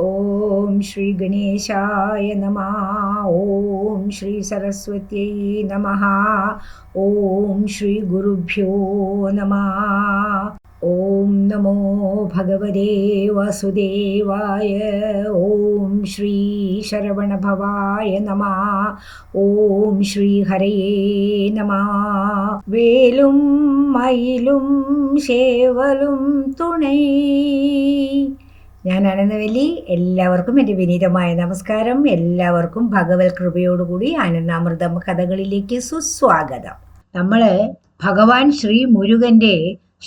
ഓം ശ്രീ ഗണേശായ നമ ഓം ശ്രീ സരസ്വത്യൈ നമ ഓം ശ്രീ ഗുരുഭ്യോ നമ. ഓം നമോ ഭഗവതേ വാസുദേവായ ഓം ശ്രീ ശരവണഭവായ നമ ഓം ശ്രീ ഹരയേ നമ. വേലും മയിലും ശേവലും തുണൈ ഞാൻ എല്ലാവർക്കും എന്റെ വിനീതമായ നമസ്കാരം. എല്ലാവർക്കും ഭഗവത് കൃപയോടുകൂടി ആനന്ദാമൃതം കഥകളിലേക്ക് സുസ്വാഗതം. നമ്മൾ ഭഗവാൻ ശ്രീ മുരുകന്റെ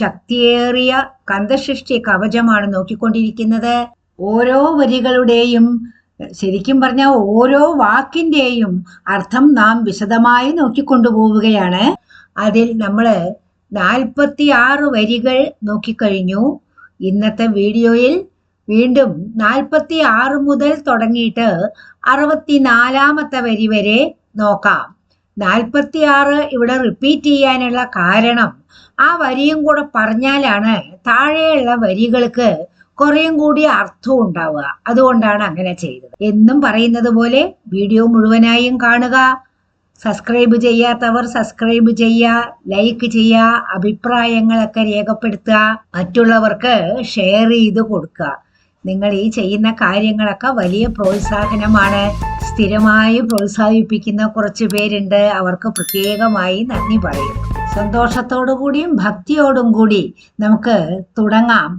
ശക്തിയേറിയ കന്തസൃഷ്ടി കവചമാണ് നോക്കിക്കൊണ്ടിരിക്കുന്നത്. ഓരോ വരികളുടെയും ശരിക്കും പറഞ്ഞാൽ ഓരോ വാക്കിന്റെയും അർത്ഥം നാം വിശദമായി നോക്കിക്കൊണ്ടുപോവുകയാണ്. അതിൽ നമ്മൾ നാൽപ്പത്തി ആറ് വരികൾ നോക്കിക്കഴിഞ്ഞു. ഇന്നത്തെ വീഡിയോയിൽ വീണ്ടും നാൽപ്പത്തി ആറ് മുതൽ തുടങ്ങിയിട്ട് അറുപത്തിനാലാമത്തെ വരി വരെ നോക്കാം. നാൽപ്പത്തി ആറ് ഇവിടെ റിപ്പീറ്റ് ചെയ്യാനുള്ള കാരണം ആ വരിയും കൂടെ പറഞ്ഞാലാണ് താഴെയുള്ള വരികൾക്ക് കുറേയും കൂടി അർത്ഥം ഉണ്ടാവുക. അതുകൊണ്ടാണ് അങ്ങനെ ചെയ്തത്. എന്നും പറയുന്നത് പോലെ വീഡിയോ മുഴുവനായും കാണുക. സബ്സ്ക്രൈബ് ചെയ്യാത്തവർ സബ്സ്ക്രൈബ് ചെയ്യുക ലൈക്ക് ചെയ്യുക അഭിപ്രായങ്ങളൊക്കെ രേഖപ്പെടുത്തുക മറ്റുള്ളവർക്ക് ഷെയർ ചെയ്ത് കൊടുക്കുക. നിങ്ങൾ ഈ ചെയ്യുന്ന കാര്യങ്ങളൊക്കെ വലിയ പ്രോത്സാഹനമാണ്. സ്ഥിരമായി പ്രോത്സാഹിപ്പിക്കുന്ന കുറച്ച് പേരുണ്ട്. അവർക്ക് പ്രത്യേകമായി നന്ദി പറയും. സന്തോഷത്തോടു കൂടിയും ഭക്തിയോടും കൂടി നമുക്ക് തുടങ്ങാം.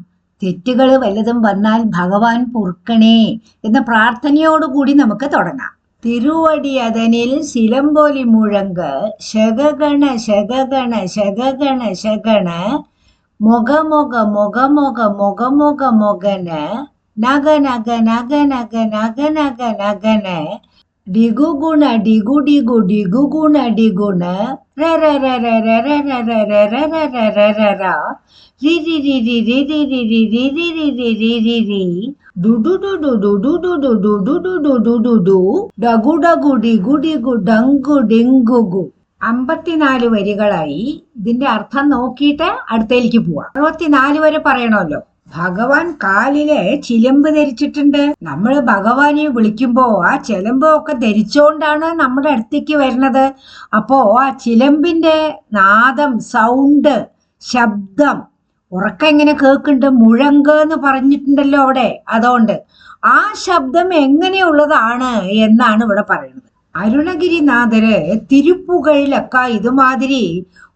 തെറ്റുകൾ വല്ലതും വന്നാൽ ഭഗവാൻ പൊറുക്കണേ എന്ന പ്രാർത്ഥനയോടുകൂടി നമുക്ക് തുടങ്ങാം. തിരുവടി അതനിൽ സിലമ്പോലി മുഴങ്ക്. ശകഗണ ശകഗണ ശകഗണ ശകണ മുഖമുഖ മുഖമുഖ മുഖമുഖ മുഖന நக நக நக நக நக நக நகன டிகு குண டிகு டிகு டிகு குண டிகுண ഡഗു ഡഗു ഡിഗു ഡിഗു ഡങ്കു ഡിങ്കുഗു അമ്പത്തിനാല് വരികളായി ഇതിന്റെ അർത്ഥം നോക്കിയിട്ട് അടുത്തേക്ക് പോവാം അറുപത്തിനാല് വരെ പറയണമല്ലോ ഭഗവാൻ കാലിൽ ചിലമ്പ് ധരിച്ചിട്ടുണ്ട്. നമ്മൾ ഭഗവാനെ വിളിക്കുമ്പോ ആ ചിലമ്പ് ഒക്കെ ധരിച്ചോണ്ടാണ് നമ്മുടെ അടുത്തേക്ക് വരുന്നത്. അപ്പോ ആ ചിലമ്പിന്റെ നാദം സൗണ്ട് ശബ്ദം ഉറക്കം എങ്ങനെ കേൾക്കുന്നുണ്ട്? മുഴങ്ക് എന്ന് പറഞ്ഞിട്ടുണ്ടല്ലോ അവിടെ. അതുകൊണ്ട് ആ ശബ്ദം എങ്ങനെയുള്ളതാണ് എന്നാണ് ഇവിടെ പറയുന്നത്. അരുണഗിരിനാഥര് തിരുപ്പുകളിലൊക്കെ ഇതുമാതിരി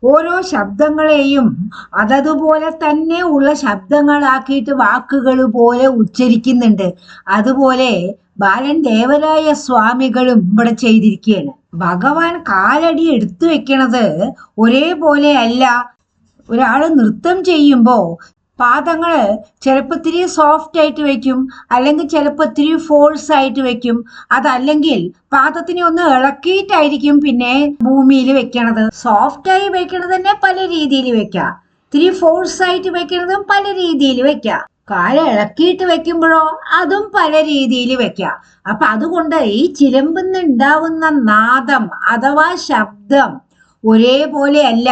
ഓരോ ശബ്ദങ്ങളെയും അതതുപോലെ തന്നെ ഉള്ള ശബ്ദങ്ങളാക്കിയിട്ട് വാക്കുകൾ പോലെ ഉച്ചരിക്കുന്നുണ്ട്. അതുപോലെ ബാലൻ ദേവരായ സ്വാമികളും ഇവിടെ ചെയ്തിരിക്കുകയാണ്. ഭഗവാൻ കാലടി എടുത്തു വെക്കണത് ഒരേപോലെ അല്ല. ഒരാൾ നൃത്തം ചെയ്യുമ്പോൾ പാദങ്ങൾ ചിലപ്പോൾ ഇത്തിരി സോഫ്റ്റ് ആയിട്ട് വെക്കും അല്ലെങ്കിൽ ചിലപ്പോൾ ഇത്തിരി ഫോഴ്സ് ആയിട്ട് വെക്കും. അതല്ലെങ്കിൽ പാദത്തിനെ ഒന്ന് ഇളക്കിയിട്ടായിരിക്കും പിന്നെ ഭൂമിയിൽ വെക്കണത്. സോഫ്റ്റ് ആയി വെക്കണത് തന്നെ പല രീതിയിൽ വെക്കാം. ഇത്തിരി ഫോഴ്സ് ആയിട്ട് വെക്കണതും പല രീതിയിൽ വെക്കാം. കാല ഇളക്കിയിട്ട് വെക്കുമ്പോഴോ അതും പല രീതിയിൽ വെക്കാം. അപ്പൊ അതുകൊണ്ട് ഈ ചിലമ്പെന്ന് ഉണ്ടാവുന്ന നാദം അഥവാ ശബ്ദം ഒരേപോലെ അല്ല.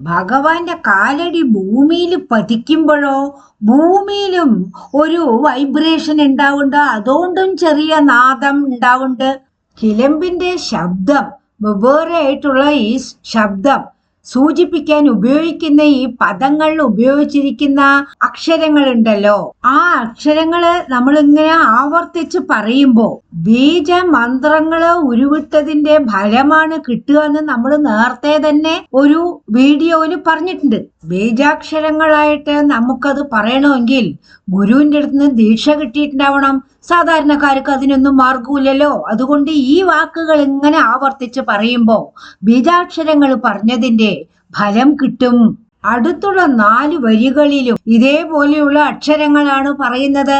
ഭഗവാന്റെ കാലടി ഭൂമിയിൽ പതിക്കുമ്പോഴോ ഭൂമിയിലും ഒരു വൈബ്രേഷൻ ഉണ്ടാവുന്നുണ്ട് അതുകൊണ്ടും ചെറിയ നാദം ഉണ്ടാവുന്നുണ്ട് കിലമ്പിന്റെ ശബ്ദം വെവ്വേറെ ആയിട്ടുള്ള ഈ ശബ്ദം സൂചിപ്പിക്കാൻ ഉപയോഗിക്കുന്ന ഈ പദങ്ങളിൽ ഉപയോഗിച്ചിരിക്കുന്ന അക്ഷരങ്ങൾ ഉണ്ടല്ലോ ആ അക്ഷരങ്ങൾ നമ്മളിങ്ങനെ ആവർത്തിച്ച് പറയുമ്പോ ബീജ മന്ത്രങ്ങൾ ഉരുവിട്ടതിന്റെ ഫലമാണ് കിട്ടുക എന്ന് നമ്മൾ നേരത്തെ തന്നെ ഒരു വീഡിയോയിൽ പറഞ്ഞിട്ടുണ്ട്. ബീജാക്ഷരങ്ങളായിട്ട് നമുക്കത് പറയണമെങ്കിൽ ഗുരുവിന്റെ അടുത്ത് നിന്ന് ദീക്ഷ കിട്ടിയിട്ടുണ്ടാവണം. സാധാരണക്കാർക്ക് അതിനൊന്നും മാർഗമില്ലല്ലോ അതുകൊണ്ട് ഈ വാക്കുകൾ ഇങ്ങനെ ആവർത്തിച്ച് പറയുമ്പോൾ ബീജാക്ഷരങ്ങൾ പറഞ്ഞതിന്റെ ഫലം കിട്ടും. അടുത്തുള്ള നാല് വരികളിലും ഇതേപോലെയുള്ള അക്ഷരങ്ങളാണ് പറയുന്നത്.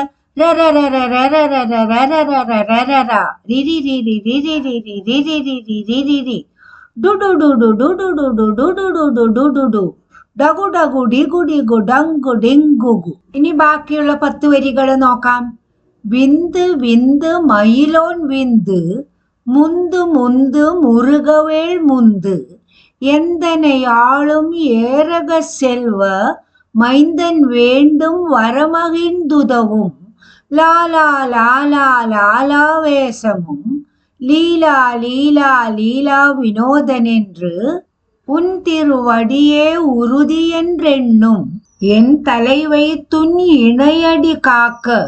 ഇനി ബാക്കിയുള്ള പത്ത് വരികൾ നോക്കാം വിന്ത് വിന്ത് മയിലോൻ വിന്ത് മുന്ത് മുന്ത് മുറുകവേൾ മുന്ത് എന്തനയാളും ഏറക സെൽവ மைந்தன் வேண்டும் வரமகிழ்ந்துதவும் லாலா லாலா லாலாவேசமும் லீலா லீலா லீலா வினோதனென்று உன் திருவடியே உறுதி என்றெண்ணும் என் தலைவை துன் இணையடி காக்க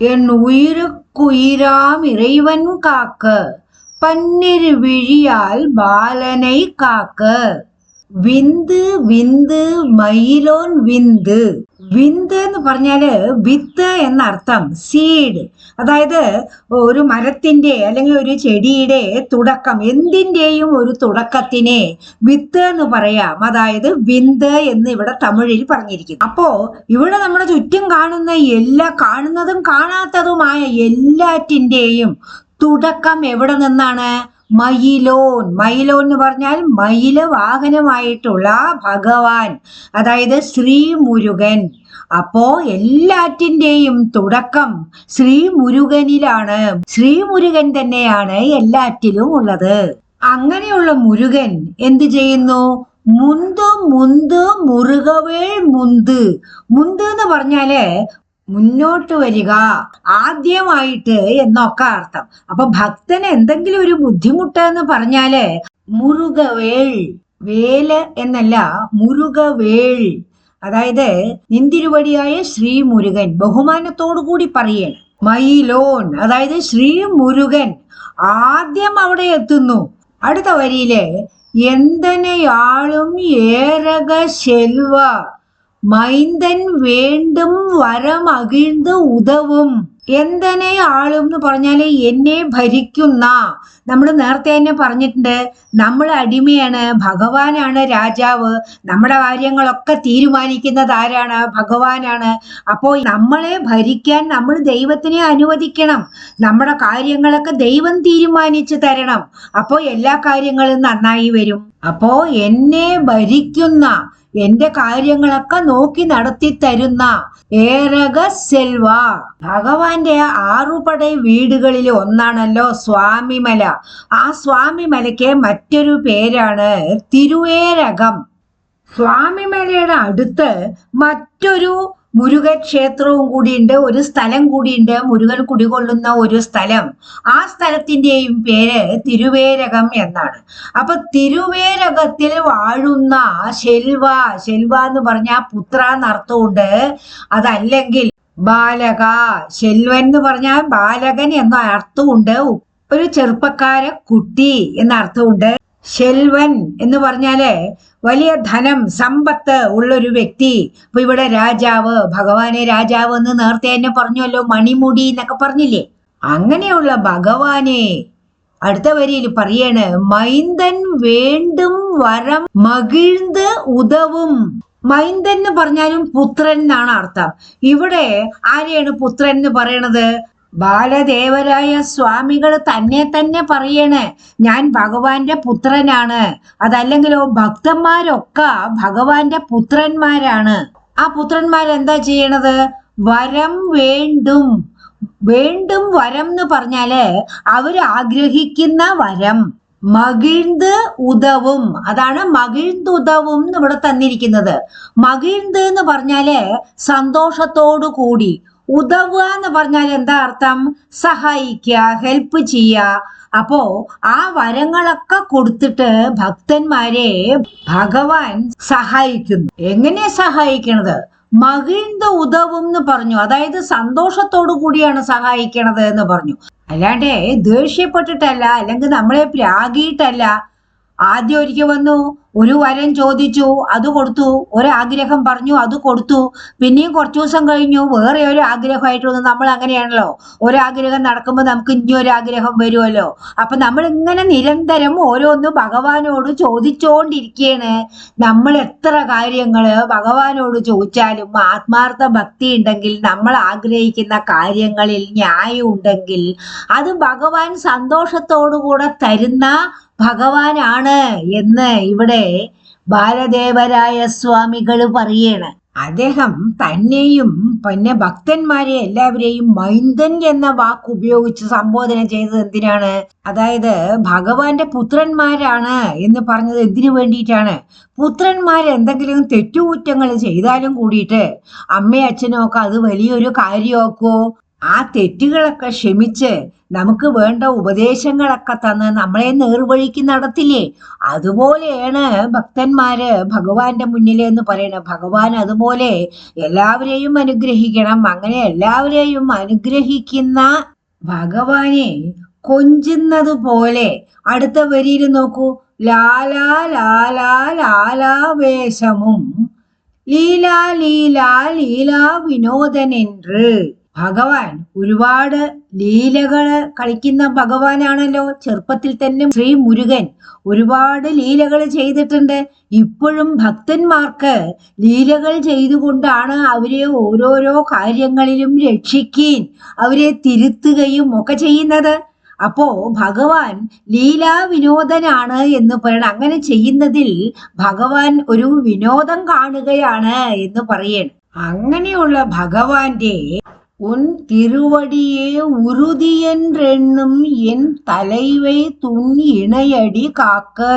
என் உயிருக்குயிராம் இறைவன் காக்க பன்னிரு விழியால் பாலனை காக்க. വിന്ത് വിന്ത് മയിലോൻ വിന്ത്. വിന്ത് എന്ന് പറഞ്ഞാൽ വിത്ത് എന്ന അർത്ഥം സീഡ്. അതായത് ഒരു മരത്തിന്റെ അല്ലെങ്കിൽ ഒരു ചെടിയുടെ തുടക്കം എന്തിന്റെയും ഒരു തുടക്കത്തിനെ വിത്ത് എന്ന് പറയാം. അതായത് വിന്ത് എന്ന് ഇവിടെ തമിഴിൽ പറഞ്ഞിരിക്കുന്നു. അപ്പോ ഇവിടെ നമ്മുടെ ചുറ്റും കാണുന്ന എല്ലാ കാണുന്നതും കാണാത്തതുമായ എല്ലാറ്റിന്റെയും തുടക്കം എവിടെ നിന്നാണ്? മയിലോൻ. മയിലോൻ എന്ന് പറഞ്ഞാൽ മയില വാഹനമായിട്ടുള്ള ഭഗവാൻ അതായത് ശ്രീ മുരുകൻ അപ്പോ എല്ലാറ്റിന്റെയും തുടക്കം ശ്രീ മുരുകനിലാണ് ശ്രീ മുരുകൻ തന്നെയാണ് എല്ലാറ്റിലും ഉള്ളത്. അങ്ങനെയുള്ള മുരുകൻ എന്ത് ചെയ്യുന്നു? മുന്ത് മുന്ത് മുറുകവേൾ മുന്ത്. മുന്ത് എന്ന് പറഞ്ഞാൽ മുന്നോട്ട് വരിക ആദ്യമായിട്ട് എന്നൊക്കെ അർത്ഥം. അപ്പൊ ഭക്തന് എന്തെങ്കിലും ഒരു ബുദ്ധിമുട്ട് എന്ന് പറഞ്ഞാൽ മുറുകവേൾ വേൽ എന്നല്ല മുരുകവേൾ. അതായത് നിന്തിരുവടിയായ ശ്രീ മുരുകൻ ബഹുമാനത്തോടു കൂടി പറയണം മൈലോൺ അതായത് ശ്രീ മുരുകൻ ആദ്യം അവിടെ എത്തുന്നു. അടുത്ത വരിയിലെ എന്തനെയാളും ഏറക ശെൽവ? മൈന്ദൻ വേണ്ടും വരം അകിഴ്ന്ന് ഉദവും എന്തനെ ആളും എന്ന് പറഞ്ഞാൽ എന്നെ ഭരിക്കുന്ന നമ്മൾ നേരത്തെ തന്നെ പറഞ്ഞിട്ടുണ്ട് നമ്മൾ അടിമയാണ് ഭഗവാനാണ് രാജാവ്. നമ്മുടെ കാര്യങ്ങളൊക്കെ തീരുമാനിക്കുന്നത് ആരാണ്? ഭഗവാനാണ്. അപ്പോൾ നമ്മളെ ഭരിക്കാൻ നമ്മൾ ദൈവത്തിനെ അനുവദിക്കണം. നമ്മുടെ കാര്യങ്ങളൊക്കെ ദൈവം തീരുമാനിച്ചു തരണം. അപ്പോൾ എല്ലാ കാര്യങ്ങളും നന്നായി വരും. അപ്പോ എന്നെ ഭരിക്കുന്ന എന്റെ കാര്യങ്ങളൊക്കെ നോക്കി നടത്തി തരുന്ന ഏറക സെൽവ. ഭഗവാന്റെ ആറുപടൈ വീടുകളിൽ ഒന്നാണല്ലോ സ്വാമിമല. ആ സ്വാമിമലയ്ക്ക് മറ്റൊരു പേരാണ് തിരുവേരകം. സ്വാമിമലയുടെ അടുത്ത് മറ്റൊരു മുരുകൻ ക്ഷേത്രവും കൂടിയുണ്ട് ഒരു സ്ഥലം കൂടിയുണ്ട്. മുരുകൻ കുടികൊള്ളുന്ന ഒരു സ്ഥലം. ആ സ്ഥലത്തിന്റെയും പേര് തിരുവേരകം എന്നാണ്. അപ്പൊ തിരുവേരകത്തിൽ വാഴുന്ന ശെൽവ ശെൽവ എന്ന് പറഞ്ഞാൽ പുത്ര എന്നർത്ഥമുണ്ട് അതല്ലെങ്കിൽ ബാലക ശെൽവൻ എന്ന് പറഞ്ഞാൽ ബാലകൻ എന്ന അർത്ഥമുണ്ട്. ഒരു ചെറുപ്പക്കാര കുട്ടി എന്ന അർത്ഥമുണ്ട്. ശെൽവൻ എന്ന് പറഞ്ഞാൽ വലിയ ധനം സമ്പത്ത് ഉള്ളൊരു വ്യക്തി. അപ്പൊ ഇവിടെ രാജാവ് ഭഗവാനെ രാജാവ് എന്ന് നേരത്തെ തന്നെ പറഞ്ഞല്ലോ മണിമുടി എന്നൊക്കെ പറഞ്ഞില്ലേ? അങ്ങനെയുള്ള ഭഗവാനെ അടുത്ത വരിയിൽ പറയാണ് മൈന്ദൻ വേണ്ടും വരം മകിഴ്ന്ന് ഉദവും മൈന്ദൻ എന്ന് പറഞ്ഞാലും പുത്രൻ എന്നാണ് അർത്ഥം. ഇവിടെ ആരെയാണ് പുത്രൻ എന്ന് പറയണത്? ബാലദേവരായ സ്വാമികൾ തന്നെ തന്നെ പറയണേ ഞാൻ ഭഗവാന്റെ പുത്രനാണ്. അതല്ലെങ്കിലോ ഭക്തന്മാരൊക്കെ ഭഗവാന്റെ പുത്രന്മാരാണ്. ആ പുത്രന്മാരെന്താ ചെയ്യണത്? വരം വേണ്ടും വേണ്ടും വരം എന്ന് പറഞ്ഞാൽ അവർ ആഗ്രഹിക്കുന്ന വരം. മകിഴ്ന്ത് ഉദവും അതാണ് മകിഴ്ന്ത് ഉദവും എന്ന് ഇവിടെ തന്നിരിക്കുന്നത്. മകിഴ്ന്ത് എന്ന് പറഞ്ഞാൽ സന്തോഷത്തോടു കൂടി ഉദവുക എന്ന് പറഞ്ഞാൽ എന്താ അർത്ഥം? സഹായിക്കുക ഹെൽപ്പ് ചെയ്യുക. അപ്പോ ആ വരങ്ങളൊക്കെ കൊടുത്തിട്ട് ഭക്തന്മാരെ ഭഗവാൻ സഹായിക്കുന്നു. എങ്ങനെ സഹായിക്കണത്? മകിഴ്ന്ന ഉദവും എന്ന് പറഞ്ഞു. അതായത് സന്തോഷത്തോടു കൂടിയാണ് സഹായിക്കണത് എന്ന് പറഞ്ഞു. അല്ലാണ്ട് ദേഷ്യപ്പെട്ടിട്ടല്ല അല്ലെങ്കിൽ നമ്മളെ പ്രാഗിയിട്ടല്ല ആദ്യം ഒരിക്കൽ വന്നു ഒരു വരം ചോദിച്ചു അത് കൊടുത്തു? ഒരാഗ്രഹം പറഞ്ഞു അത് കൊടുത്തു. പിന്നെയും കുറച്ചു ദിവസം കഴിഞ്ഞു വേറെ ഒരു ആഗ്രഹമായിട്ട് വന്നു നമ്മൾ അങ്ങനെയാണല്ലോ. ഒരാഗ്രഹം നടക്കുമ്പോൾ നമുക്ക് ഇനി ഒരു ആഗ്രഹം വരുമല്ലോ. അപ്പൊ നമ്മൾ ഇങ്ങനെ നിരന്തരം ഓരോന്ന് ഭഗവാനോട് ചോദിച്ചുകൊണ്ടിരിക്കുകയാണ് നമ്മൾ എത്ര കാര്യങ്ങൾ ഭഗവാനോട് ചോദിച്ചാലും ആത്മാർത്ഥ ഭക്തി ഉണ്ടെങ്കിൽ നമ്മൾ ആഗ്രഹിക്കുന്ന കാര്യങ്ങളിൽ ന്യായം ഉണ്ടെങ്കിൽ അത് ഭഗവാൻ സന്തോഷത്തോടു കൂടെ തരുന്ന ഭഗവാനാണ് എന്ന് ഇവിടെ ബാലദേവരായ സ്വാമികൾ പറയാണ്. അദ്ദേഹം തന്നെയും പിന്നെ ഭക്തന്മാരെ എല്ലാവരെയും മൈന്ദൻ എന്ന വാക്ക് ഉപയോഗിച്ച് സംബോധന ചെയ്തത് എന്തിനാണ്? അതായത് ഭഗവാന്റെ പുത്രന്മാരാണ് എന്ന് പറഞ്ഞത് എന്തിനു വേണ്ടിയിട്ടാണ്? പുത്രന്മാർ എന്തെങ്കിലും തെറ്റുകുറ്റങ്ങൾ ചെയ്താലും കൂടിയിട്ട് അമ്മയും ഒക്കെ അത് വലിയൊരു കാര്യമാക്കോ ആ തെറ്റുകളൊക്കെ ക്ഷമിച്ച് നമുക്ക് വേണ്ട ഉപദേശങ്ങളൊക്കെ തന്ന് നമ്മളെ നേർവഴിക്ക് നടത്തില്ലേ? അതുപോലെയാണ് ഭക്തന്മാര് ഭഗവാന്റെ മുന്നിലെന്ന് എന്ന് പറയുന്നത് ഭഗവാൻ അതുപോലെ എല്ലാവരെയും അനുഗ്രഹിക്കണം. അങ്ങനെ എല്ലാവരെയും അനുഗ്രഹിക്കുന്ന ഭഗവാനെ കൊഞ്ചുന്നത് പോലെ അടുത്ത വരിയിൽ നോക്കൂ. ലാലാ ലാലാ ലാലാവേശമും ലീലാ ലീലാ ലീലാ വിനോദനെன்று ഭഗവാൻ ഒരുപാട് ലീലകൾ കളിക്കുന്ന ഭഗവാനാണല്ലോ ചെറുപ്പത്തിൽ തന്നെ ശ്രീ മുരുകൻ. ഒരുപാട് ലീലകൾ ചെയ്തിട്ടുണ്ട്. ഇപ്പോഴും ഭക്തന്മാർക്ക് ലീലകൾ ചെയ്തുകൊണ്ടാണ് അവരെ ഓരോരോ കാര്യങ്ങളിലും രക്ഷിക്കുകയും അവരെ തിരുത്തുകയും ഒക്കെ ചെയ്യുന്നത്. അപ്പോ ഭഗവാൻ ലീലാ വിനോദനാണ് എന്ന് പറയണം അങ്ങനെ ചെയ്യുന്നതിൽ ഭഗവാൻ ഒരു വിനോദം കാണുകയാണ് എന്ന് പറയണം. അങ്ങനെയുള്ള ഭഗവാന്റെ ഉൻ திருவடியே உறுதியென்றெண்ணும் என் തലൈവൈ തുന്നി ഇണയടി കാക്ക്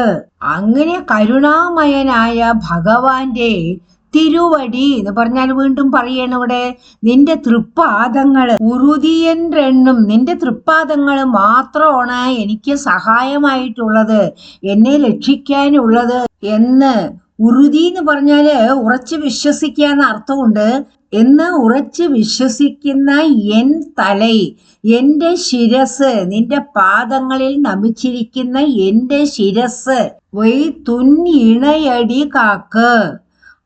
അങ്ങനെ കരുണാമയനായ ഭഗവാന്റെ തിരുവടി എന്ന് പറഞ്ഞാൽ വീണ്ടും പറയണം ഇവിടെ. നിന്റെ തൃപ്പാദങ്ങൾ ഉറുതിയൻറെണ്ണും നിന്റെ തൃപ്പാദങ്ങൾ മാത്രമാണ് എനിക്ക് സഹായമായിട്ടുള്ളത് എന്നെ രക്ഷിക്കാനുള്ളത് എന്ന് ഉറുതി എന്ന് പറഞ്ഞാൽ ഉറച്ചു വിശ്വസിക്കുക എന്ന അർത്ഥമുണ്ട്. എന്ന് ഉറച്ചു വിശ്വസിക്കുന്ന എൻ തല എന്റെ ശിരസ് നിന്റെ പാദങ്ങളിൽ നമിച്ചിരിക്കുന്ന എന്റെ ശിരസ് വൈ തുന്നിണയടി കാക്ക്.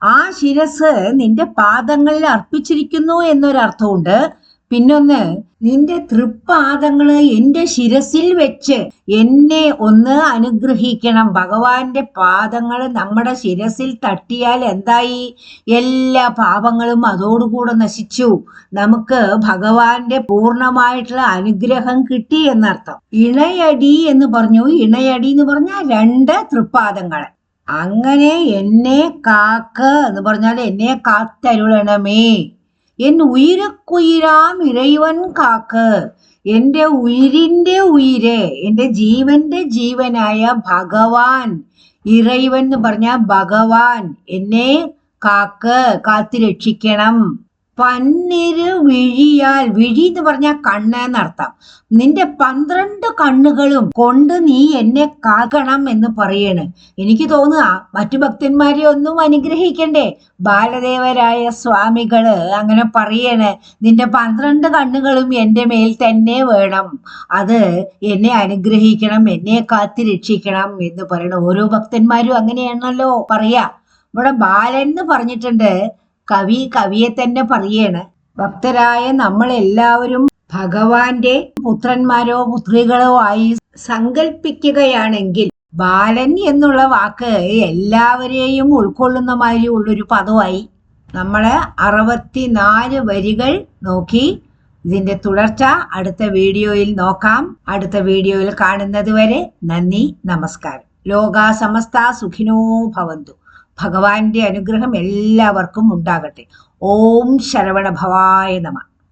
ആ ശിരസ് നിന്റെ പാദങ്ങളിൽ അർപ്പിച്ചിരിക്കുന്നു എന്നൊരർത്ഥമുണ്ട്. പിന്നൊന്ന് നിന്റെ തൃപ്പാദങ്ങൾ എന്റെ ശിരസിൽ വെച്ച് എന്നെ ഒന്ന് അനുഗ്രഹിക്കണം. ഭഗവാന്റെ പാദങ്ങൾ നമ്മുടെ ശിരസിൽ തട്ടിയാൽ എന്തായി? എല്ലാ പാപങ്ങളും അതോടുകൂടെ നശിച്ചു. നമുക്ക് ഭഗവാന്റെ പൂർണമായിട്ടുള്ള അനുഗ്രഹം കിട്ടി എന്നർത്ഥം. ഇണയടി എന്ന് പറഞ്ഞു. ഇണയടി എന്ന് പറഞ്ഞാൽ രണ്ട് തൃപ്പാദങ്ങൾ അങ്ങനെ എന്നെ കാക്ക് എന്ന് പറഞ്ഞാൽ എന്നെ കാത്തരുളണമേ. എൻ ഉയരക്കുയിരാം ഇറൈവൻ കാക്ക്. എന്റെ ഉയിരിന്റെ ഉയിര് എന്റെ ജീവന്റെ ജീവനായ ഭഗവാൻ. ഇറയുവൻ എന്ന് പറഞ്ഞ ഭഗവാൻ. എന്നെ കാക്ക് കാത്തു രക്ഷിക്കണം. പന്നിര് വിഴിയാൽ വിഴി എന്ന് പറഞ്ഞ കണ്ണ് എന്നർത്ഥം. നിന്റെ പന്ത്രണ്ട് കണ്ണുകളും കൊണ്ട് നീ എന്നെ കാക്കണം എന്ന് പറയണ്. എനിക്ക് തോന്നുക മറ്റു ഭക്തന്മാരെ ഒന്നും അനുഗ്രഹിക്കണ്ടേ? ബാലദേവരായ സ്വാമികൾ അങ്ങനെ പറയണ് നിന്റെ പന്ത്രണ്ട് കണ്ണുകളും എന്റെ മേൽ തന്നെ വേണം. അത് എന്നെ അനുഗ്രഹിക്കണം എന്നെ കാത്തി രക്ഷിക്കണം എന്ന് പറയണം ഓരോ ഭക്തന്മാരും അങ്ങനെയാണല്ലോ പറയാ. ഇവിടെ ബാലൻ എന്ന് പറഞ്ഞിട്ടുണ്ട് കവി കവിയെ തന്നെ പറയാണ്. ഭക്തരായ നമ്മളെല്ലാവരും ഭഗവാന്റെ പുത്രന്മാരോ പുത്രികളോ ആയി സങ്കല്പിക്കുകയാണെങ്കിൽ ബാലൻ എന്നുള്ള വാക്ക് എല്ലാവരെയും ഉൾക്കൊള്ളുന്ന മാതിരി ഉള്ളൊരു പദമായി നമ്മൾ അറുപത്തിനാല് വരികൾ നോക്കി ഇതിന്റെ തുടർച്ച അടുത്ത വീഡിയോയിൽ നോക്കാം. അടുത്ത വീഡിയോയിൽ കാണുന്നത് വരെ നന്ദി നമസ്കാരം. ലോകാ സമസ്ത സുഖിനോ ഭവന്തു. ഭഗവാന്റെ അനുഗ്രഹം എല്ലാവർക്കും ഉണ്ടാകട്ടെ. ഓം ശരവണ ഭവായ നമ.